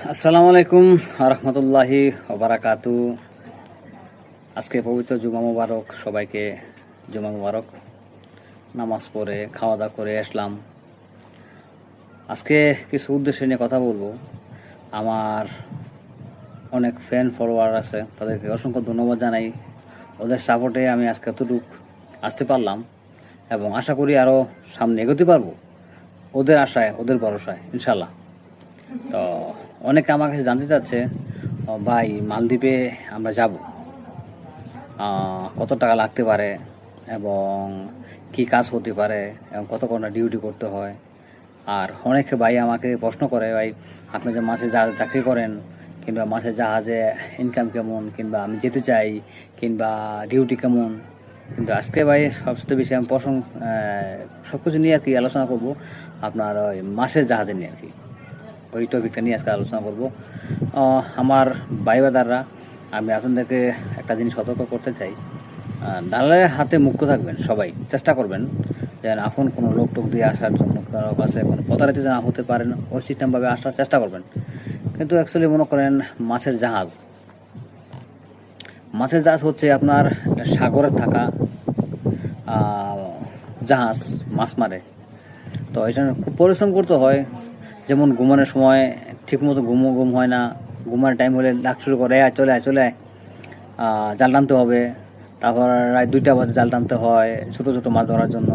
আসসালামু আলাইকুম রহমতুল্লাহি ওবারাকাতু আজকে পবিত্র জুমা মুবারক, সবাইকে জুমা মুবারক। নামাজ পড়ে খাওয়া দাওয়া করে আসলাম। আজকে কিছু উদ্দেশ্য নিয়ে কথা বলব। আমার অনেক ফ্যান ফলোয়ার আছে, তাদেরকে অসংখ্য ধন্যবাদ জানাই। ওদের সাপোর্টে আমি আজকে এতটুক আসতে পারলাম এবং আশা করি আরও সামনে এগোতে পারব। ওদের আশায়, ওদের ভরসায় ইনশাল্লাহ তো অনেকে আমার কাছে জানতে চাচ্ছে ভাই, মালদ্বীপে আমরা যাব। কত টাকা লাগতে পারে এবং কি কাজ হতে পারে এবং কত ঘণ্টা ডিউটি করতে হয়? আর অনেকে ভাই আমাকে প্রশ্ন করে, ভাই, আপনি যে মাসে যা চাকরি করেন কিংবা মাসে জাহাজে ইনকাম কেমন, কিংবা আমি যেতে চাই, কিংবা ডিউটি কেমন? কিন্তু আজকে ভাই সবচেয়ে বেশি আমি প্রসঙ্গ সব কিছু নিয়ে আর কি আলোচনা করব আপনার ওই মাসের জাহাজে নিয়ে আর কি। ওই টপিকটা নিয়ে আজকে আলোচনা করব। আমার ভাই বাদাররা আমি আপনাদেরকে একটা জিনিস সতর্ক করতে চাই। দালালের হাতে মুক্ত থাকবেন সবাই, চেষ্টা করবেন যেন আপন কোনো লোক টোক দিয়ে আসার জন্য কারও কাছে কোনো প্রতারিত যেন হতে পারেন ওই সিস্টেমভাবে আসার চেষ্টা করবেন। কিন্তু অ্যাকচুয়ালি মনে করেন মাছের জাহাজ। মাছের জাহাজ হচ্ছে আপনার সাগরে থাকা জাহাজ মাছ মারে। তো এই জন্য খুব পরিশ্রম করতে হয়। যেমন ঘুমানোর সময় ঠিক মতো ঘুমো ঘুম হয় না, ঘুমানোর টাইম হলে ডাক শুরু করে আয়, চলে আয় চলে আয়। জাল টানতে হবে। তারপর রাত দুইটা বাজে জাল টানতে হয় ছোট ছোট মাছ ধরার জন্য।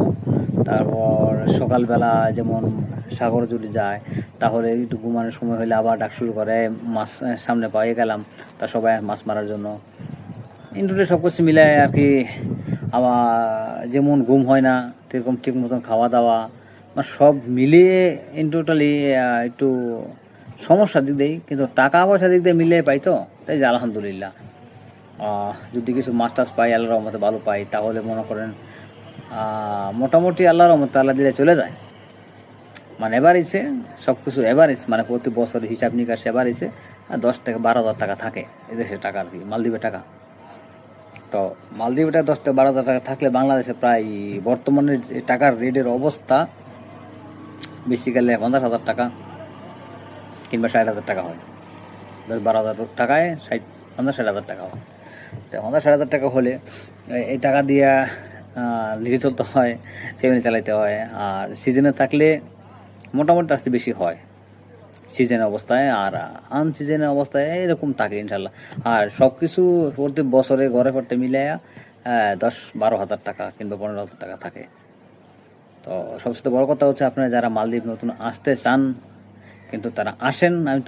তারপর সকালবেলা যেমন সাগর যদি যায়, তাহলে একটু ঘুমানোর সময় হলে আবার ডাক শুরু করে, মাছ সামনে পাইয়ে গেলাম। তা সবাই মাছ মারার জন্য। ইন্টুটে সব কিছু মিলায় আর কি, আবার যেমন ঘুম হয় না, সেরকম ঠিক মতন খাওয়া দাওয়া সব মিলিয়ে ইন টোটালি একটু সমস্যার দিক দেয়, কিন্তু টাকা পয়সা দিক দিয়ে মিলিয়ে পাই তো, তাই যে আলহামদুলিল্লাহ। যদি কিছু মাস্টার্স পাই, আল্লাহর রহমতে ভালো পাই, তাহলে মনে করেন মোটামুটি আল্লাহর রহমতে আল্লাহ দিলে চলে যায়। মানে এভারেজে সব কিছু এভারেজ মানে প্রতি বছর হিসাব নিকাশ এভারেজে দশ থেকে বারো হাজার টাকা থাকে এদেশের টাকা আর কি, মালদ্বীপের টাকা। তো মালদ্বীপে টাকা দশ থেকে বারো হাজার টাকা থাকলে বাংলাদেশে প্রায় বর্তমানে টাকার রেটের অবস্থা বেশি গেলে পঞ্চাশ হাজার টাকা কিংবা ষাট হাজার টাকা হয়। দশ বারো হাজার টাকায় ষাট, পঞ্চাশ ষাট হাজার টাকা হয়। তো পঞ্চাশ ষাট হাজার টাকা হলে এই টাকা দিয়ে নিজে চলতে হয় ফ্যামিলি চালাইতে হয়, আর সিজনে থাকলে মোটামুটি আসতে বেশি হয়। সিজনের অবস্থায় আর আন সিজনের অবস্থায় এরকম থাকে ইনশাল্লাহ। আর সব কিছু প্রতি বছরে ঘরে করতে মিলাইয়া দশ বারো হাজার টাকা কিংবা পনেরো হাজার টাকা থাকে। তো সবচেয়ে বড় কথা হচ্ছে আপনারা যারা মালদ্বীপ নতুন আসতে চান, কিন্তু তারা আসেন, আমি তো